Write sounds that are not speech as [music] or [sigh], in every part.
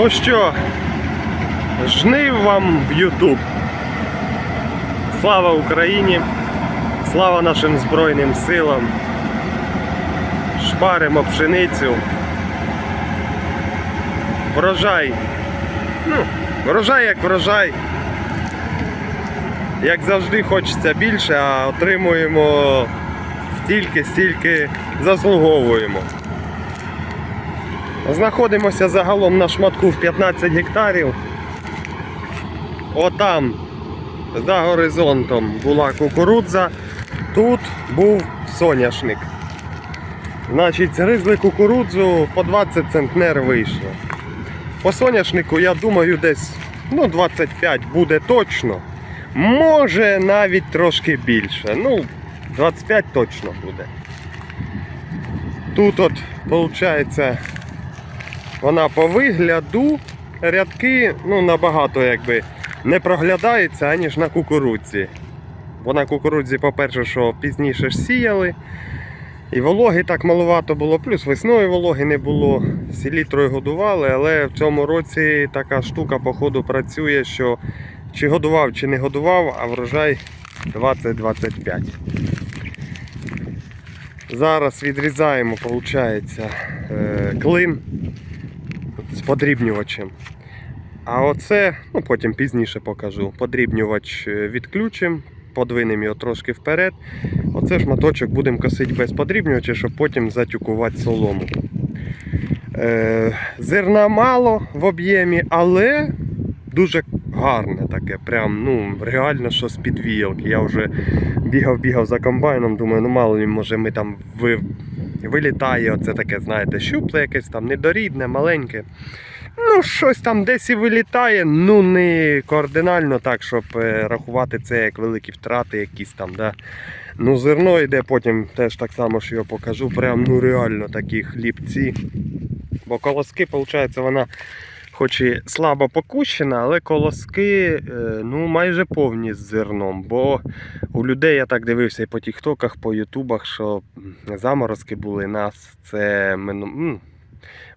Ну що, жнив вам в Ютуб. Слава Україні! Слава нашим Збройним силам! Шпаримо пшеницю. Врожай. Ну, врожай як врожай. Як завжди хочеться більше, а отримуємо стільки, стільки заслуговуємо. Знаходимося загалом на шматку в 15 гектарів. Отам, за горизонтом, була кукурудза, тут був соняшник. Значить, згризли кукурудзу по 20 центнер вийшло. По соняшнику, я думаю, десь ну, 25 буде точно. Може навіть трошки більше. Ну, 25 точно буде. Тут от, виходить, вона по вигляду рядки ну, набагато якби не проглядається, аніж на кукурудзі. Бо на кукурудзі, по-перше, що пізніше ж сіяли. І вологи так маловато було, плюс весною вологи не було, селітрою годували, але в цьому році така штука, походу, працює, що чи годував, чи не годував, а врожай 20-25. Зараз відрізаємо, виходить, клин з подрібнювачем. А оце, ну потім пізніше покажу. Подрібнювач е, відключимо, подвинемо його трошки вперед. Оце шматочок будемо косити без подрібнювача, щоб потім затюкувати солому. Е, зерна мало в об'ємі, але дуже гарне таке. Прям ну, реально що з-під віялки. Я вже бігав-бігав за комбайном, думаю, ну мало може ми там ви... вилітає оце таке, знаєте, щупле якесь там недорідне, маленьке. Ну, щось там десь і вилітає, ну не координально так, щоб е, рахувати це як великі втрати якісь там. Да? Ну, зерно йде, потім теж так само, що я покажу. Прям ну реально такі хлібці. Бо колоски, виходить, вона хоч і слабо покущена, але колоски е, ну, майже повні з зерном. Бо у людей я так дивився і по тіктоках, по ютубах, що заморозки були нас. Це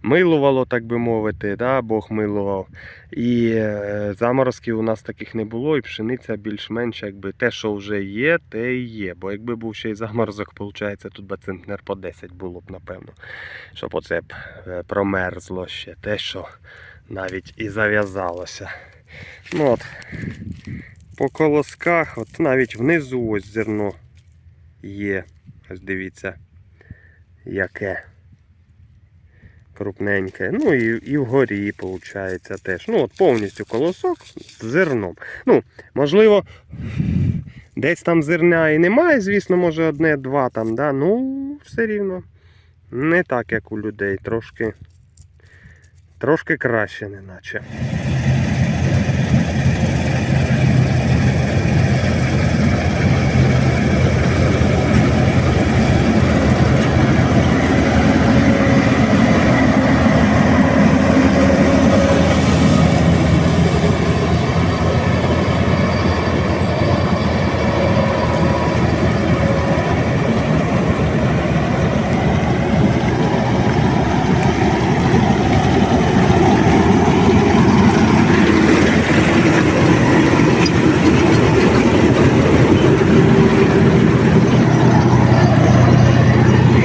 милувало, так би мовити, да, Бог милував. І е, заморозків у нас таких не було, і пшениця більш-менш якби те, що вже є, те і є. Бо якби був ще й заморозок, виходить, тут би центнер по 10 було б, напевно. Щоб оце б е, промерзло ще те, що навіть і зав'язалося. Ну от, по колосках, от навіть внизу ось зерно є. Ось дивіться, яке крупненьке. Ну і, і вгорі, виходить, теж. Ну, от повністю колосок з зерном. Ну, можливо, десь там зерня і немає, звісно, може одне-два там, да? ну, все рівно. Не так, як у людей, трошки, трошки краще, неначе.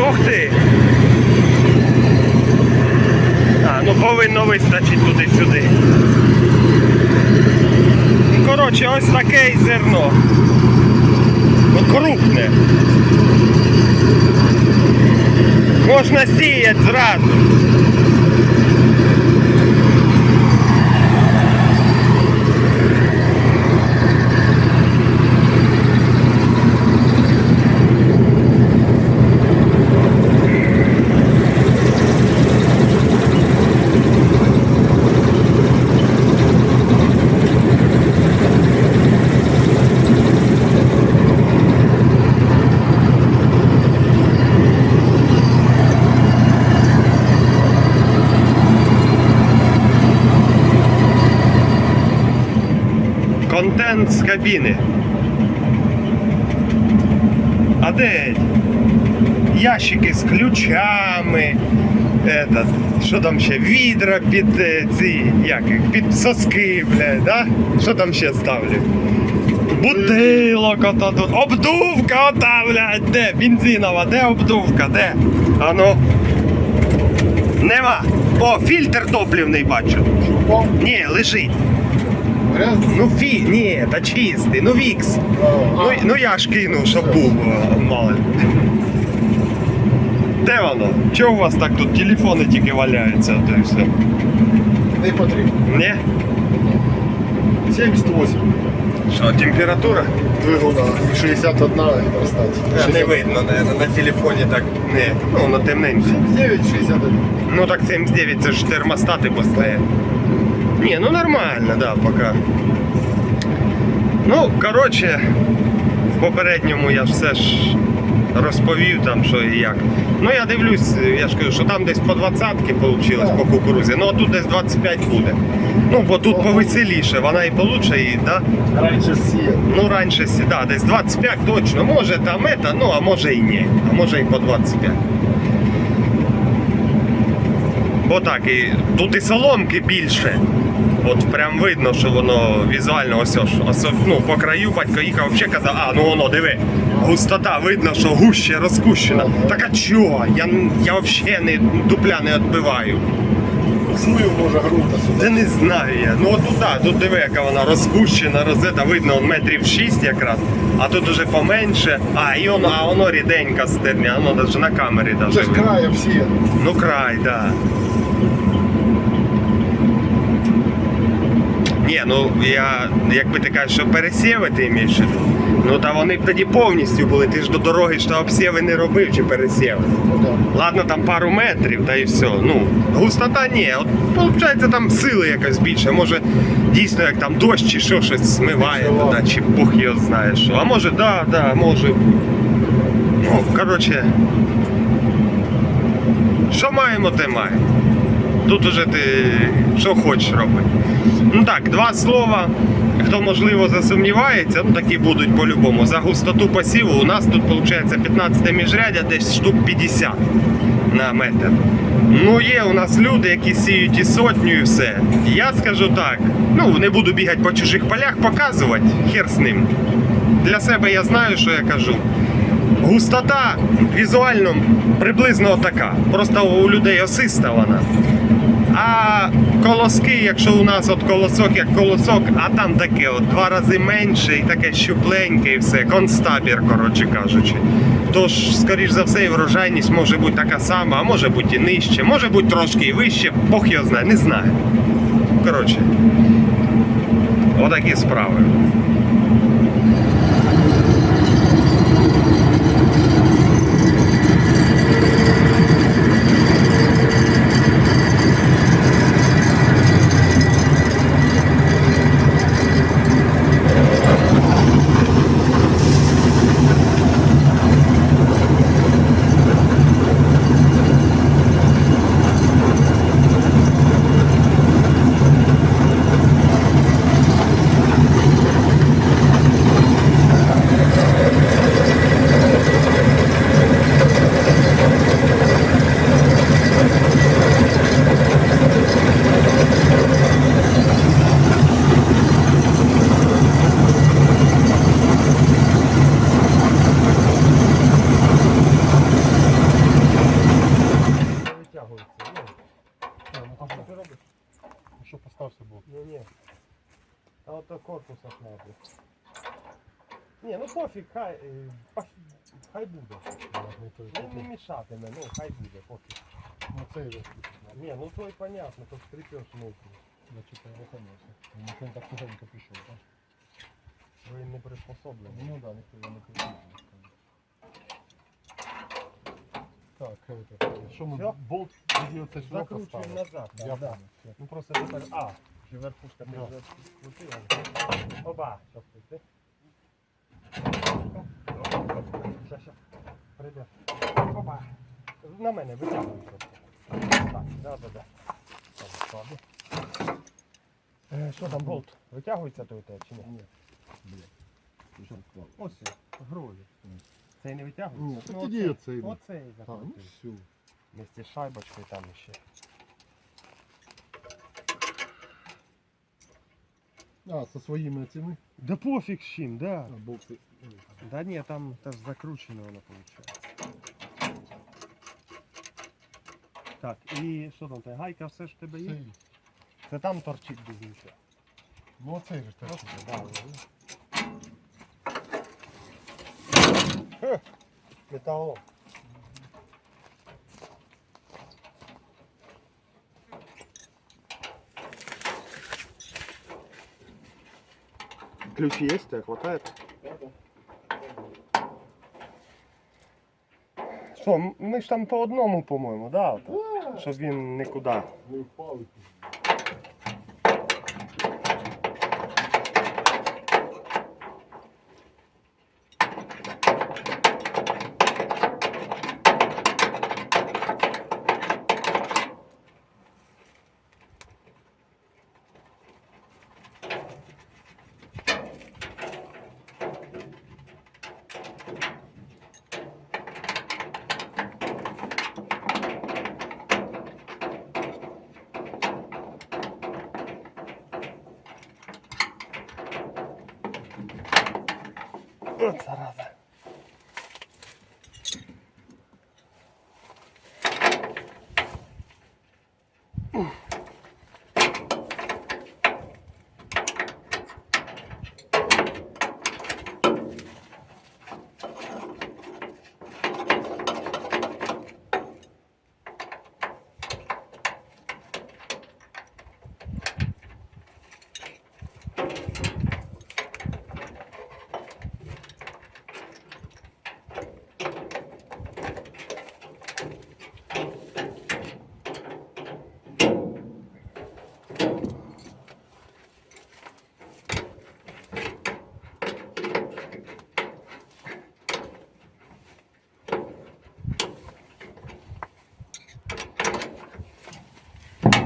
Ух ти! А, ну повинно вистачити туди-сюди. Ну, Коротше, ось таке От крупне. Можна сіяти зразу. Контент з кабіни. А де ящики з ключами, Этот, що там ще? Відра під е, ці, як під соски, бля, да? Що там ще ставлю? Бутилок ото тут. Обдувка ота, блядь, де? Бензинова, де обдувка, де? Ану. Нема. О, фільтр топливний бачу. Ні, лежить. Грязний? Ну фі, ні, та чистий, ну вікс. Ну, ну я ж кинув, щоб був е, мало. Де воно? Чого у вас так тут телефони тільки валяються, то і все? Не потрібно. Ні? 78 Що, температура? двигуна 61 гідростанція. Не видно, наверное, на телефоні так не. Ну, на темненько. 9, 61. Ну так 79 це ж термостати постоять. Ні, ну нормально, да, поки. Ну, коротше, в попередньому я все ж розповів там, що і як. Ну я дивлюсь, я ж кажу, що там десь по 20 вийшло по кукурузі, ну а тут десь 25 буде. Ну, бо тут повеселіше, вона і получше, і, да? Раніше сіяв. Ну, раніше сі- да, десь 25 точно. Може там это, ну а може і ні. А може і по 25. Бо так, і тут і соломки більше. От прям видно, що воно візуально ось ось, ось ну, по краю батько їхав, взагалі казав, а ну воно, диви, густота, видно, що гуще розкущена. Так а чого? Я, я взагалі не дупля не відбиваю. Злив може грунта сюди. не знаю я. Ну от тут, да, тут диви, яка вона розгущена, розета, видно, он метрів 6 якраз, а тут уже поменше. А, і воно, а воно ріденька стерня, воно навіть на камері Це ж краєм сіяв. Ну край, да. Ні, ну я, якби ти кажеш, що пересіви ти імієш, ну та вони б тоді повністю були. Ти ж до дороги та обсіви не робив чи пересіви. Ладно, там пару метрів, та і все. Ну, густота ні. От виходить там сили якось більше. Може, дійсно, як там дощ чи що щось Відчував. туди, чи Бог його знає що. А може, да, да, може. Ну, коротше. Що маємо, те маємо. Тут уже ти що хочеш робити. Ну так, два слова. Хто можливо засумнівається, ну такі будуть по-любому. За густоту посіву у нас тут виходить 15 міжрядя, десь штук 50 на метр. Ну є у нас люди, які сіють і сотню, і все. Я скажу так, ну не буду бігати по чужих полях, показувати, хер з ним. Для себе я знаю, що я кажу. Густота візуально приблизно така. Просто у людей осиста вона. А колоски, якщо у нас от колосок як колосок, а там таке от два рази менше і таке щупленьке і все, констабір, коротше кажучи. Тож, скоріш за все, і врожайність може бути така сама, а може бути і нижче, може бути трошки і вище, Бог його знає, не знаю. Коротше, отакі справи. Ну хай, е, паш- хай буде. Ну не мішатиме, ну хай буде, пофіг. Ну цей же. Ні, ну той понятно, то скрипеш мовку. Значить, я руханувся. Він так тихенько пішов, так? Ви не приспособлені. Ну да, ніхто його не кричить. Так, это, що ми Всьо? болт тоді оце сюди Закручуємо поставили? назад. Я Да, понял, все. Ну просто тепер. А, чи верхушка ти Да. вже скрутила. Оба, що ти? Ща, ща. Прийде. Оба. На мене витягуй просто. Так, да, да, да. Е, Що там болт? Витягується той те чи ні? Ні. Ось, грузі. Цей не витягується? Ну, тоді оцей. оцей. Ну закрутив. все. Вместе з шайбочкою там ще. А, со своїми цими. Да пофіг з чим, да. А, бокси. Да ні, там теж закручено воно виходить. Так, і що там, та гайка все ж в тебе є? Цей. Це там торчить без нічого. Ну оцей же ж теж. Ключи есть, тебе хватает? Що, м- ми ж там по одному, по-моєму, да? чтобы Щоб він нікуди. Не впали.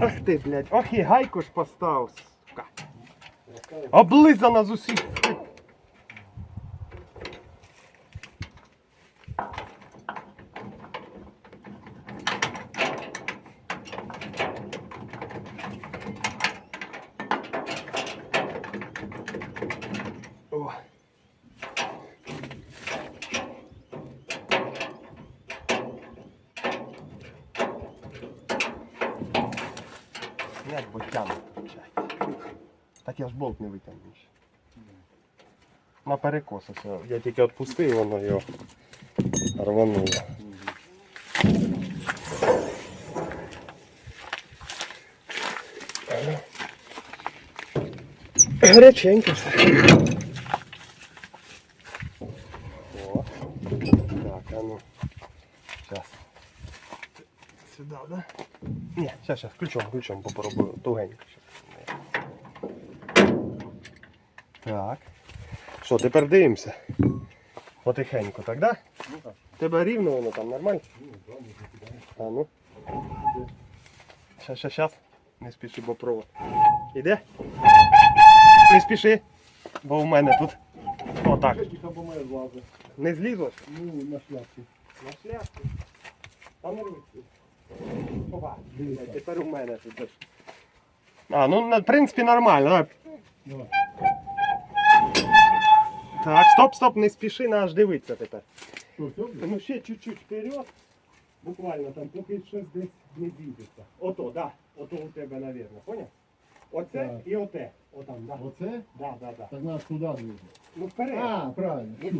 Ах ти, блядь, ох і гайку ж постав, сука. Облизана з усіх. Як бо. Так я ж болт не витягну. На перекос ось. Я тільки відпустив, воно його рвануло. Гаряченько все. О. Так, а ну. Сейчас. Сюда, да? Сейчас, сейчас, ключом, ключом попробую тугенько. Так. Що, тепер дивимося? Потихеньку, так, да? Ну так. Тебе рівно воно там нормально? Ну, да. А ну. Щас, щас, щас. Не спіши, бо провод. Іде? Не спіши. Бо в мене тут. Отак. Не злізло? Ну, на шляпці. На шляпку. Та не. Опа. Дивіться. Тепер у мене тут. теж. А, ну на- в принципі нормально. Давай. Давай. Так, стоп, стоп, не спіши, наш дивитися тепер. Що, все, блядь? Ну ще чуть-чуть вперед. Буквально там, поки щось десь не зійдеться. Ото, да. Ото у тебе, навірно, поняв? Оце Так. і оте. Отам, да. Оце? Да, да, да. Так нас туди двигати. Ну вперед. А, правильно. Ну,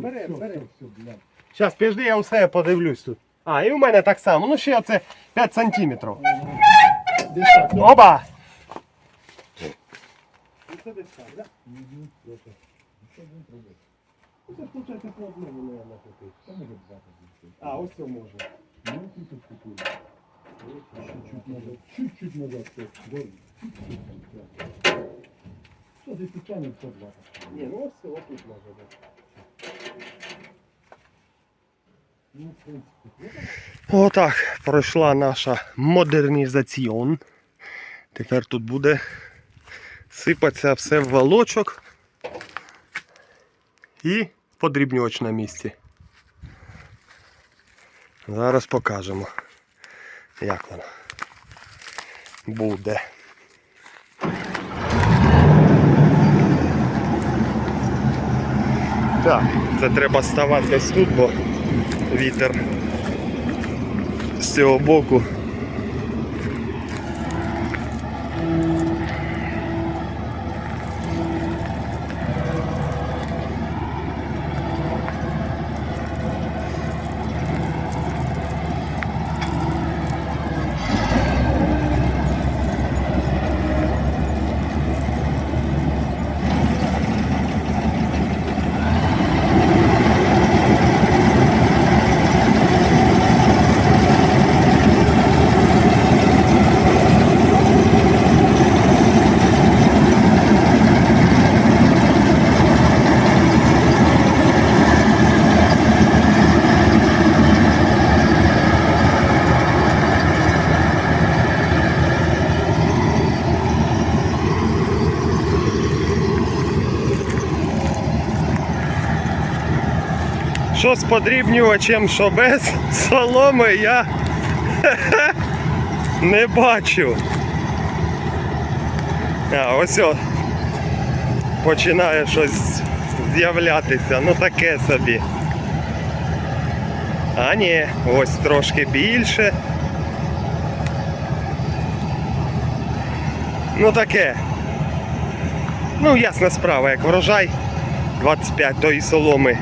все, блядь. Зараз, підожди, я усе подивлюсь тут. А, і у мене так само. Ну ще оце 5 сантиметрів. Оба! Це Це по одному, наверное, купити. Та може більше. А, ось це можна. Ну, тут тут купили. Чуть-чуть назад. Чуть-чуть назад. Що, десь спеціально все два. Ні, ну ось це отут може бути. Ну, в принципі. Отак пройшла наша модернізаціон. Тепер тут буде сипатися все в волочок і подрібнювач на місці. Зараз покажемо. як воно буде. Так, це треба ставати десь тут, бо вітер з цього боку. З подрібнювачем, що без соломи я [laughs] не бачу. А, ось о, починає щось з'являтися, ну таке собі. А ні, ось трошки більше. Ну таке. Ну, ясна справа, як врожай 25 тої соломи.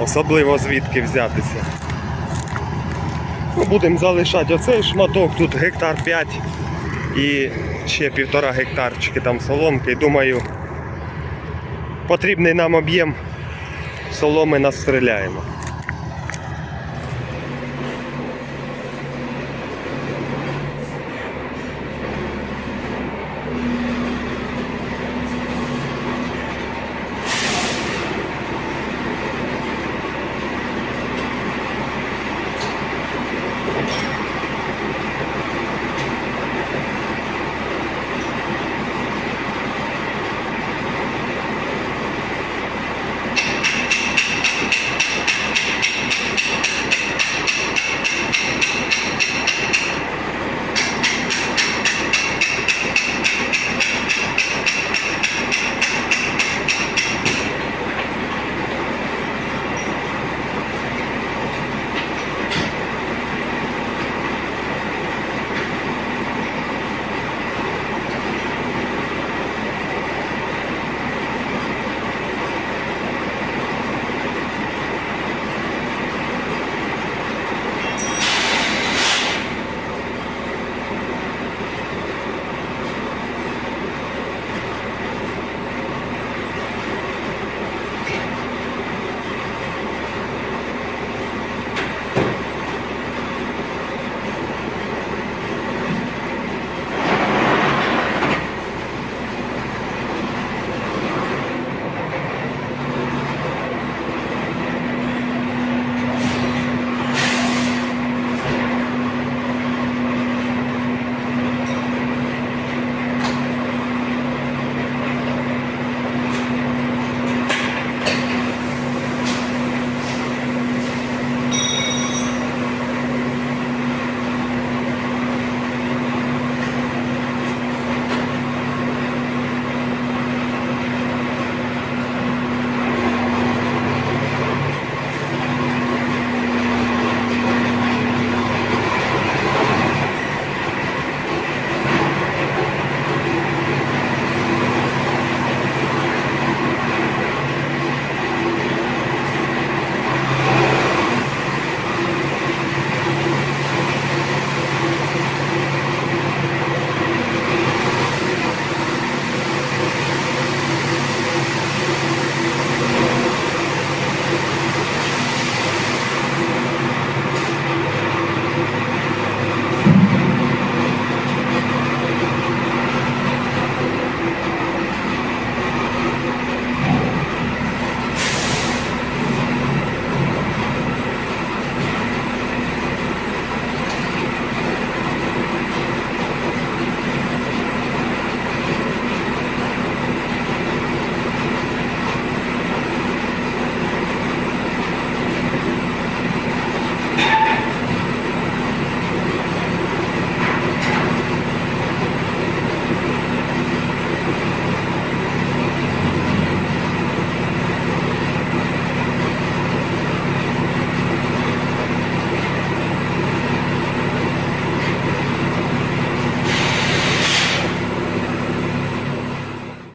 Особливо звідки взятися. Ну, будемо залишати оцей шматок, тут гектар 5 і ще півтора гектарчики там соломки. Думаю, потрібний нам об'єм соломи настріляємо.